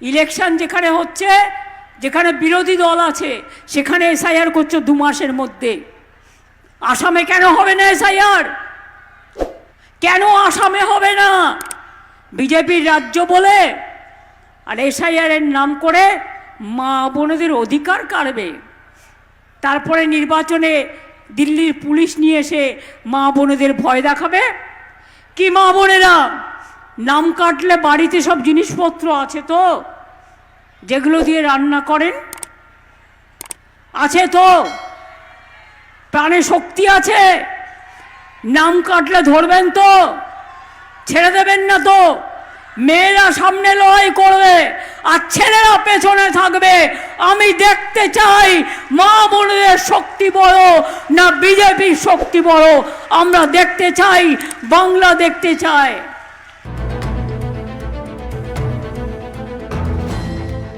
Election যেখানে হচ্ছে, যেখানে বিরোধী দল আছে, সেখানে এসআইআর করছ দু মাসের মধ্যে। আসামে কেন হবে না এসআইআর? কেন আসামে হবে না? বিজেপির রাজ্য বলে, আর এসআইআর এর নাম করে মা বোনেদের অধিকার কাড়বে। তারপরে নির্বাচনে দিল্লির পুলিশ নিয়ে এসে মা বোনেদের ভয় দেখাবে। কি মা বোনেরা? নাম কাটলে বাড়িতে সব জিনিসপত্র আছে তো? যেগুলো দিয়ে রান্না করেন? আছে তো? প্রাণে শক্তি আছে? নাম কাটলে ধরবেন তো? ছেড়ে দেবেন না তো? মেয়েরা সামনে লড়াই করবে আর ছেলেরা পেছনে থাকবে। আমি দেখতে চাই, মা বোনদের শক্তি বড় না বিজেপির শক্তি বড়। আমরা দেখতে চাই, বাংলা দেখতে চাই